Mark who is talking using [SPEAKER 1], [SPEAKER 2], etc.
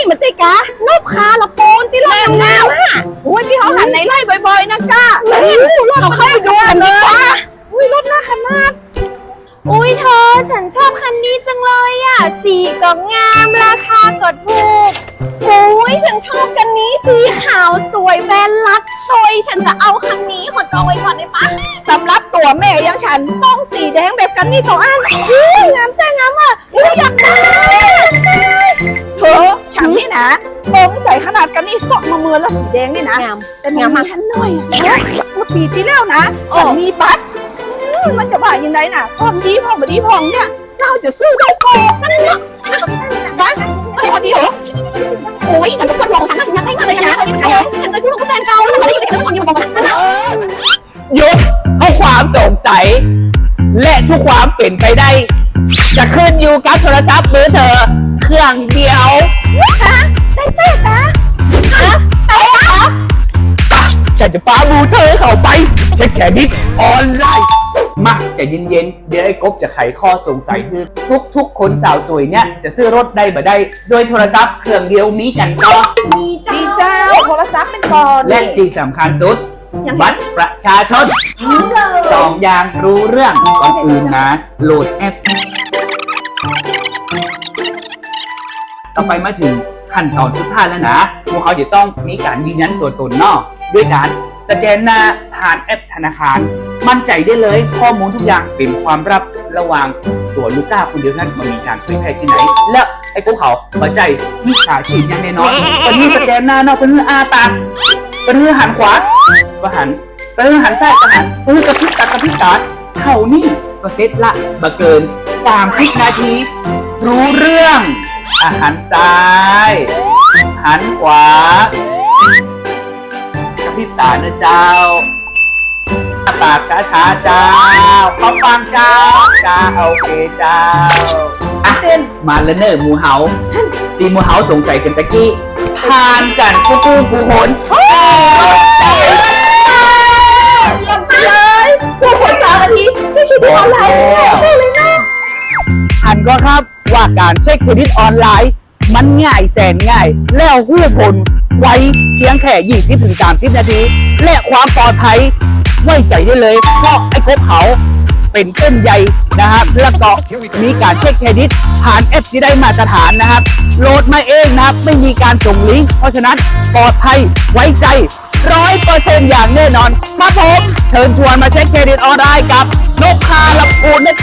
[SPEAKER 1] นี่มันใจกะนบคาละโปนที่เรางามๆอะ
[SPEAKER 2] โอ้ยที่เขาหันในไล่บ่อยๆนะก้า
[SPEAKER 1] เฮ้ยเราเข้าไปดูกันดีกว่าอุ้ยรถหน้าขนาด
[SPEAKER 3] อุ้ยเธอฉันชอบคันนี้จังเลยอะ สีก็งามราคาก็ถูก
[SPEAKER 1] โอ้ยฉันชอบกันนี้สีขาวสวยแบรนด์ลักซอยฉันจะเอาคันนี้ขอจองไว้ก่อนได้ปะ
[SPEAKER 2] สำหรับตัวแม่อยังฉันต้องสีแดงแบบกันนี่ตัวอัน
[SPEAKER 1] อุ้ยงามแต่งามอะอุ้ยอยากได้
[SPEAKER 2] กันนี่สอกมาเมือละสีแดงนี่นะ
[SPEAKER 1] งาม
[SPEAKER 2] แต่มันมีทันหน่อยอะเมื่อปีที่แล้วนะฉันมีบัตรอืมมันจะว่ายังไงน่ะพร้อมดีพร้อมบดีพร้อมเนี่ยเราจะซื้อได้ก่อนนั่นแหละบัตรอะไรพอดีเหรอ
[SPEAKER 1] โอ้ยฉันก็ควรลองฉันนะฉันอยากได้มากเลยนะฉันเคยพูดกับแฟนเก่าแล้วมันได้อยู่ในเรื่องของอยู่ของมันนะ
[SPEAKER 4] หยุดเพราะความสงสัย และทุกความเปลี่ยนไปได้ จะขึ้นอยู่กับโทรศัพท์มือเธอ เครื่องเดียว ฉันจะปาบูเธอเข้าไปเช็คแคดิตออนไลน์มาใจะเย็นๆ เดี๋ยวไอ้กบจะไขข้อสงสัยคือทุกทุกๆ คนสาวสวยเนี่ย จะซื้อรถได้บ่ได้ โดยโทรศัพท์เครื่องเดียวนี้กันก็
[SPEAKER 2] ดีเจ้าโทรศัพท์เป็นก่อน
[SPEAKER 4] และที่สำคัญสุดบัตรประชาชนสองอย่างรู้เรื่องก่อนอื่นนะ โหลดแอปต่อไปมาถึงขั้นตอนสุดท้ายแล้วนะพวกเขาจะต้องมีการยืนยันตัวตนเนอก ด้วยการสแกนหน้าผ่านแอปธนาคาร มั่นใจได้เลยข้อมูลทุกอย่างเป็นความลับระหว่างตัวลูกค้าคนเดียวนั้นมันมีการเผยแพร่ที่ไหน และไอ้พวกเขาเข้าใจมีขาฉีดอย่างแน่นอนวันนี้สแกนหน้าเนอกเป็นอาปากเป็นหันขวาประหันเป็นหันซ้ายประหันเป็นกระพริบตากระพริบตาเท่านี้ก็เสร็จละบะเกิน30นาที รู้เรื่องอาหันซ้าย หันขวา ระพริบตานะเจ้าปากช้าๆเจ้าขอฟังเจ้าเจ้าโอเคเจ้าอะมาแล้วเนอร์หมูเฮาตีหมูเฮาสงสัยกันตะกี้ผ่านกันผู้ผู้ผู้คน
[SPEAKER 2] เยี่ยมไปเลยผู้คนสามนาทีช่วยคิด
[SPEAKER 4] บ
[SPEAKER 2] ดู
[SPEAKER 4] อ
[SPEAKER 2] อะ
[SPEAKER 4] ก
[SPEAKER 2] ไร
[SPEAKER 4] แล้วหันก็ครับว่าการเช็คเครดิตออนไลน์ มันง่ายแสนง่าย แล้วหู้ผล ไว้เพียงแค่ 20-30 นาที และความปลอดภัยไว้ใจได้เลยเพราะไอ้กบเขาเป็นเต้นใหญ่นะครับแล้วก็มีการเช็คเครดิต ผ่านแอปที่ได้มาตรฐานนะครับ โหลดมาเองนะครับ ไม่มีการส่งลิงก์เพราะฉะนั้นปลอดภัยไว้ใจร้อยเปอร์เซ็นต์อย่างแน่นอนครับผม เชิญชวนมาเช็คเครดิตออนไลน์กับนกคาลำพูนนะ